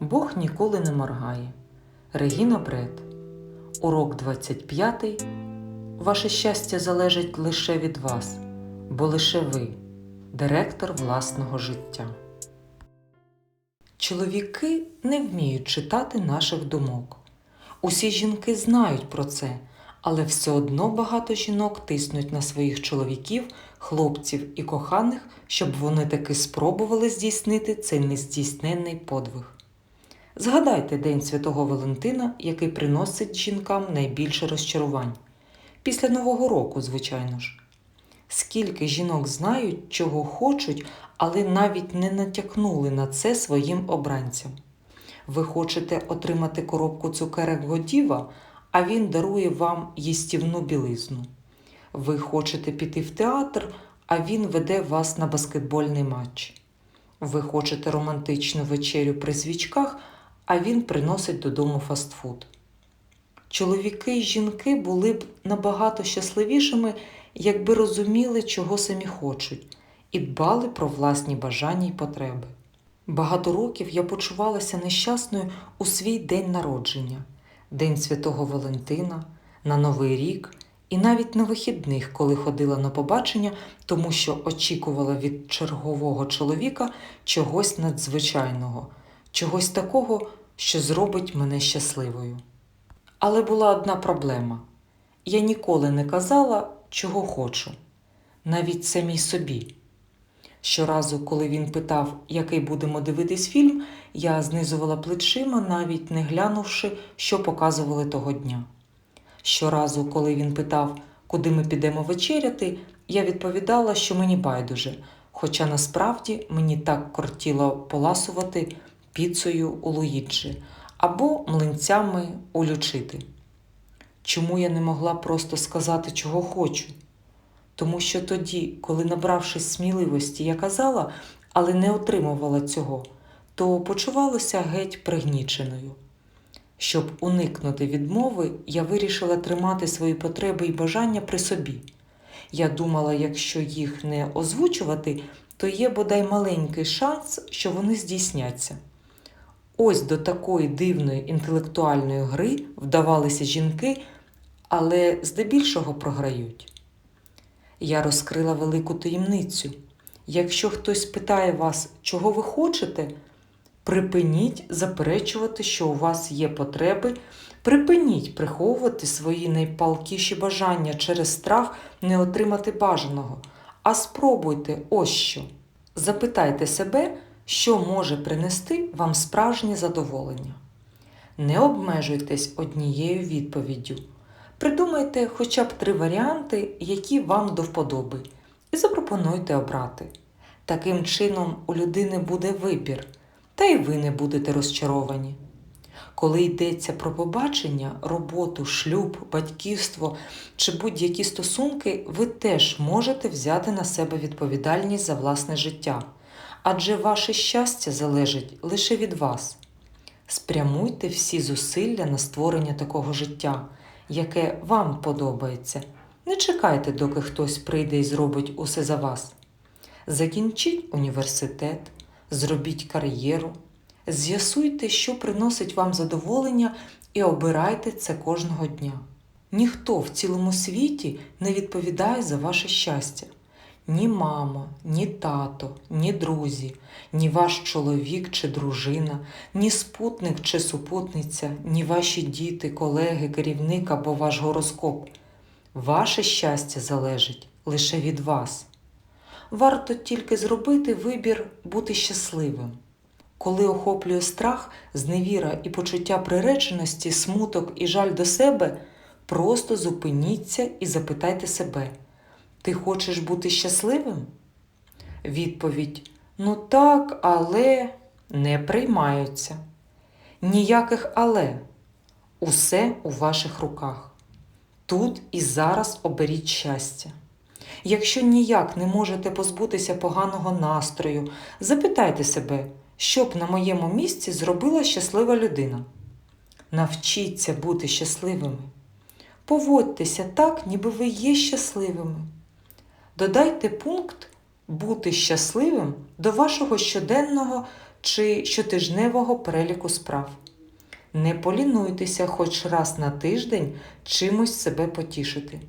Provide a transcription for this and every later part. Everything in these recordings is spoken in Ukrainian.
Бог ніколи не моргає. Регіна Бред. Урок 25. Ваше щастя залежить лише від вас, бо лише ви директор власного життя. Чоловіки не вміють читати наших думок. Усі жінки знають про це, але все одно багато жінок тиснуть на своїх чоловіків, хлопців і коханих, щоб вони таки спробували здійснити цей нездійсненний подвиг. Згадайте День Святого Валентина, який приносить жінкам найбільше розчарувань. Після Нового року, звичайно ж. Скільки жінок знають, чого хочуть, але навіть не натякнули на це своїм обранцям. Ви хочете отримати коробку цукерок Годіва, а він дарує вам їстівну білизну. Ви хочете піти в театр, а він веде вас на баскетбольний матч. Ви хочете романтичну вечерю при свічках, а він приносить додому фастфуд. Чоловіки й жінки були б набагато щасливішими, якби розуміли, чого самі хочуть, і дбали про власні бажання й потреби. Багато років я почувалася нещасною у свій день народження, День Святого Валентина, на Новий рік і навіть на вихідних, коли ходила на побачення, тому що очікувала від чергового чоловіка чогось надзвичайного, чогось такого, що зробить мене щасливою. Але була одна проблема: я ніколи не казала, чого хочу, навіть самій собі. Щоразу, коли він питав, який будемо дивитись фільм, я знизувала плечима, навіть не глянувши, що показували того дня. Щоразу, коли він питав, куди ми підемо вечеряти, я відповідала, що мені байдуже, хоча насправді мені так кортіло поласувати піцею у Луїджі або млинцями у Лючити. Чому я не могла просто сказати, чого хочу? Тому що тоді, коли, набравшись сміливості, я казала, але не отримувала цього, то почувалася геть пригніченою. Щоб уникнути відмови, я вирішила тримати свої потреби і бажання при собі. Я думала, якщо їх не озвучувати, то є бодай маленький шанс, що вони здійсняться. Ось до такої дивної інтелектуальної гри вдавалися жінки, але здебільшого програють. Я розкрила велику таємницю. Якщо хтось питає вас, чого ви хочете, припиніть заперечувати, що у вас є потреби, припиніть приховувати свої найпалкіші бажання через страх не отримати бажаного, а спробуйте ось що. Запитайте себе, що може принести вам справжнє задоволення. Не обмежуйтесь однією відповіддю. Придумайте хоча б три варіанти, які вам до вподоби, і запропонуйте обрати. Таким чином у людини буде вибір, та й ви не будете розчаровані. Коли йдеться про побачення, роботу, шлюб, батьківство чи будь-які стосунки, ви теж можете взяти на себе відповідальність за власне життя, адже ваше щастя залежить лише від вас. Спрямуйте всі зусилля на створення такого життя, яке вам подобається. Не чекайте, доки хтось прийде і зробить усе за вас. Закінчіть університет, зробіть кар'єру, з'ясуйте, що приносить вам задоволення, і обирайте це кожного дня. Ніхто в цілому світі не відповідає за ваше щастя. Ні мама, ні тато, ні друзі, ні ваш чоловік чи дружина, ні спутник чи супутниця, ні ваші діти, колеги, керівник або ваш гороскоп. Ваше щастя залежить лише від вас. Варто тільки зробити вибір бути щасливим. Коли охоплює страх, зневіра і почуття приреченості, смуток і жаль до себе, просто зупиніться і запитайте себе. Ти хочеш бути щасливим? Відповідь Ну так, але не приймаються. Ніяких але. Усе у ваших руках. Тут і зараз оберіть щастя. Якщо ніяк не можете позбутися поганого настрою, запитайте себе, що б на моєму місці зробила щаслива людина. Навчіться бути щасливими. Поводьтеся так, ніби ви є щасливими. Додайте пункт бути щасливим до вашого щоденного чи щотижневого переліку справ. Не полінуйтеся хоч раз на тиждень чимось себе потішити.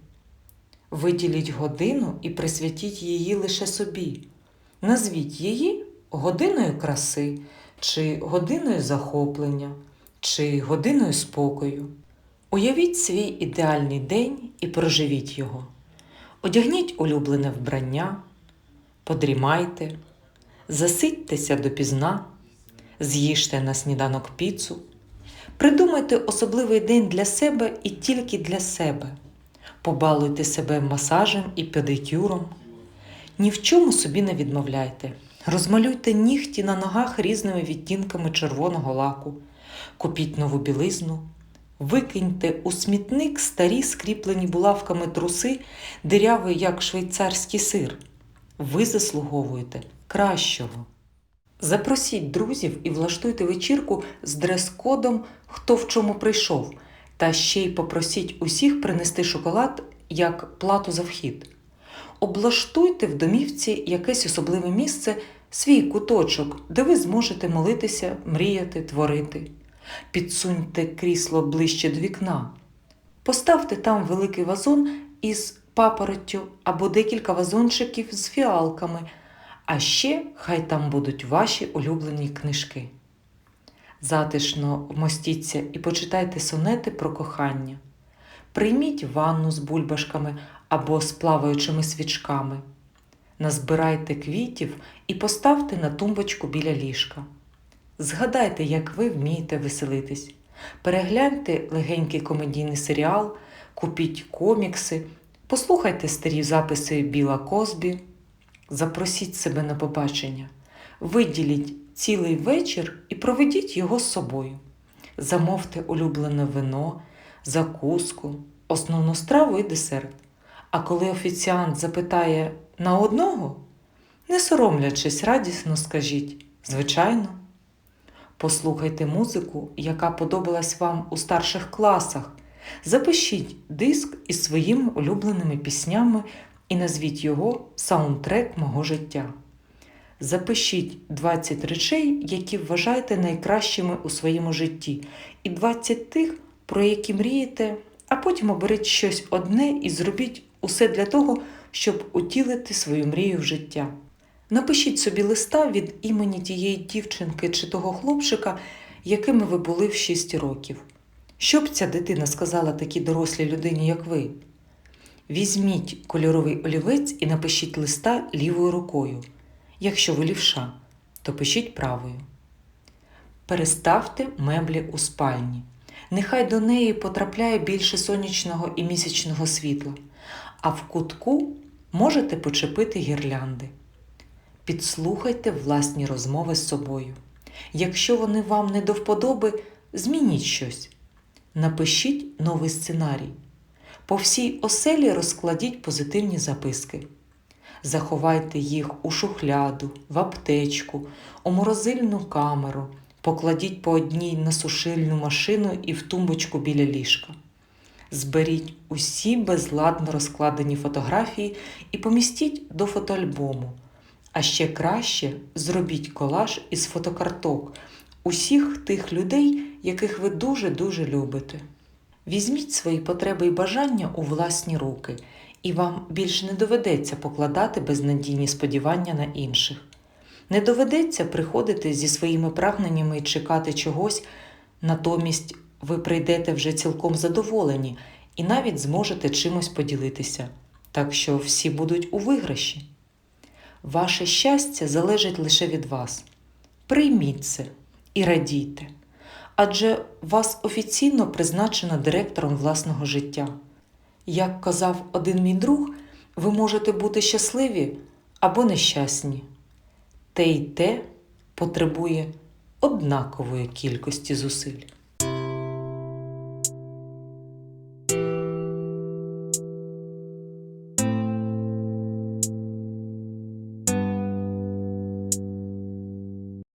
Виділіть годину і присвятіть її лише собі. Назвіть її годиною краси, чи годиною захоплення, чи годиною спокою. Уявіть свій ідеальний день і проживіть його. Одягніть улюблене вбрання, подрімайте, засидьтеся допізна, з'їжте на сніданок піцу, придумайте особливий день для себе і тільки для себе. Побалуйте себе масажем і педикюром. Ні в чому собі не відмовляйте. Розмалюйте нігті на ногах різними відтінками червоного лаку, купіть нову білизну, викиньте у смітник старі скріплені булавками труси, дирявий, як швейцарський сир. Ви заслуговуєте кращого. Запросіть друзів і влаштуйте вечірку з дрес-кодом, хто в чому прийшов, та ще й попросіть усіх принести шоколад як плату за вхід. Облаштуйте в домівці якесь особливе місце, свій куточок, де ви зможете молитися, мріяти, творити. Підсуньте крісло ближче до вікна. Поставте там великий вазон із папороттю або декілька вазончиків з фіалками, а ще хай там будуть ваші улюблені книжки. Затишно вмостіться і почитайте сонети про кохання. Прийміть ванну з бульбашками або з плаваючими свічками. Назбирайте квітів і поставте на тумбочку біля ліжка. Згадайте, як ви вмієте веселитись. Перегляньте легенький комедійний серіал, купіть комікси, послухайте старі записи Біла Козбі, запросіть себе на побачення, виділіть цілий вечір і проведіть його з собою. Замовте улюблене вино, закуску, основну страву і десерт. А коли офіціант запитає на одного, не соромлячись, радісно скажіть звичайно. Послухайте музику, яка подобалась вам у старших класах. Запишіть диск із своїми улюбленими піснями і назвіть його саундтрек мого життя. Запишіть 20 речей, які вважаєте найкращими у своєму житті, і 20 тих, про які мрієте, а потім оберіть щось одне і зробіть усе для того, щоб утілити свою мрію в життя. Напишіть собі листа від імені тієї дівчинки чи того хлопчика, якими ви були в 6 років. Що б ця дитина сказала такій дорослій людині, як ви? Візьміть кольоровий олівець і напишіть листа лівою рукою. Якщо ви лівша, то пишіть правою. Переставте меблі у спальні. Нехай до неї потрапляє більше сонячного і місячного світла, а в кутку можете почепити гірлянди. Підслухайте власні розмови з собою. Якщо вони вам не до вподоби, змініть щось. Напишіть новий сценарій. По всій оселі розкладіть позитивні записки. Заховайте їх у шухляду, в аптечку, у морозильну камеру, покладіть по одній на сушильну машину і в тумбочку біля ліжка. Зберіть усі безладно розкладені фотографії і помістіть до фотоальбому. А ще краще зробіть колаж із фотокарток усіх тих людей, яких ви дуже-дуже любите. Візьміть свої потреби і бажання у власні руки, і вам більше не доведеться покладати безнадійні сподівання на інших. Не доведеться приходити зі своїми прагненнями і чекати чогось, натомість ви прийдете вже цілком задоволені і навіть зможете чимось поділитися, так що всі будуть у виграші. Ваше щастя залежить лише від вас. Прийміть це і радійте, адже вас офіційно призначено директором власного життя. Як казав один мій друг, ви можете бути щасливі або нещасні. Те й те потребує однакової кількості зусиль.